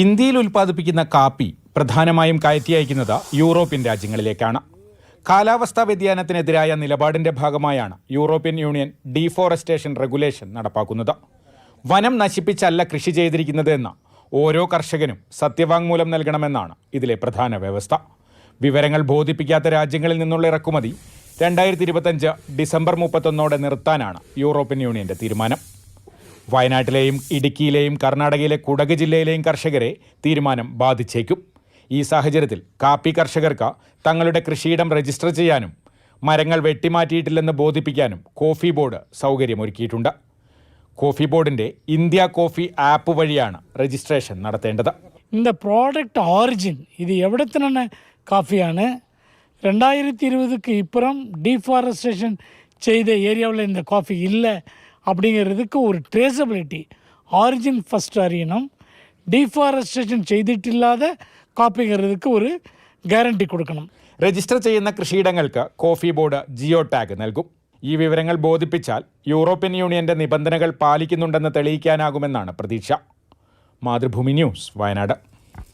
ഇന്ത്യയിൽ ഉൽപ്പാദിപ്പിക്കുന്ന കാപ്പി പ്രധാനമായും കയറ്റി അയക്കുന്നത് യൂറോപ്യൻ രാജ്യങ്ങളിലേക്കാണ്. കാലാവസ്ഥാ വ്യതിയാനത്തിനെതിരായ നിലപാടിന്റെ ഭാഗമായാണ് യൂറോപ്യൻ യൂണിയൻ ഡീഫോറസ്റ്റേഷൻ റെഗുലേഷൻ നടപ്പാക്കുന്നത്. വനം നശിപ്പിച്ചല്ല കൃഷി ചെയ്തിരിക്കുന്നതെന്ന് ഓരോ കർഷകനും സത്യവാങ്മൂലം നൽകണമെന്നാണ് ഇതിലെ പ്രധാന വ്യവസ്ഥ. വിവരങ്ങൾ ബോധിപ്പിക്കാത്ത രാജ്യങ്ങളിൽ നിന്നുള്ള ഇറക്കുമതി രണ്ടായിരത്തി ഇരുപത്തഞ്ച് ഡിസംബർ മുപ്പത്തൊന്നോടെ നിർത്താനാണ് യൂറോപ്യൻ യൂണിയന്റെ തീരുമാനം. വയനാട്ടിലെയും ഇടുക്കിയിലെയും കർണാടകയിലെ കുടക് ജില്ലയിലെയും കർഷകരെ തീരുമാനം ബാധിച്ചേക്കും ഈ സാഹചര്യത്തിൽ കാപ്പി കർഷകർക്ക് തങ്ങളുടെ കൃഷിയിടം രജിസ്റ്റർ ചെയ്യാനും മരങ്ങൾ വെട്ടിമാറ്റിയിട്ടില്ലെന്ന് ബോധിപ്പിക്കാനും കോഫി ബോർഡ് സൗകര്യമൊരുക്കിയിട്ടുണ്ട് കോഫി ബോർഡിന്റെ ഇന്ത്യ കോഫി ആപ്പ് വഴിയാണ് രജിസ്ട്രേഷൻ നടത്തേണ്ടത് இந்த ப்ராடக்ட் ஆரிஜின் இது எவ்வளத்தின காஃபியான ரெண்டாயிரத்தி இருபதுக்கு இப்புறம் டீஃபாரஸ்டேஷன் செய்த ஏரியாவில் இந்த காஃபி இல்லை அப்படிங்கிறதுக்கு ஒரு ட்ரேசபிலிட்டி ஆரிஜின் ஃபஸ்ட் அறியணும் டீஃபாரஸ்டேஷன் செய்திட்டில்லாத காப்பிங்கிறதுக்கு ஒரு கேரண்டி கொடுக்கணும் രജിസ്റ്റർ ചെയ്യുന്ന കൃഷിയിടങ്ങൾക്ക് കോഫി ബോർഡ് ജിയോ ടാഗ് നൽകും ഈ വിവരങ്ങൾ ബോധിപ്പിച്ചാൽ യൂറോപ്യൻ യൂണിയന്റെ നിബന്ധനകൾ പാലിക്കുന്നുണ്ടെന്ന് തെളിയിക്കാനാകുമെന്നാണ് പ്രതീക്ഷ മാതൃഭൂമി ന്യൂസ് വയനാട്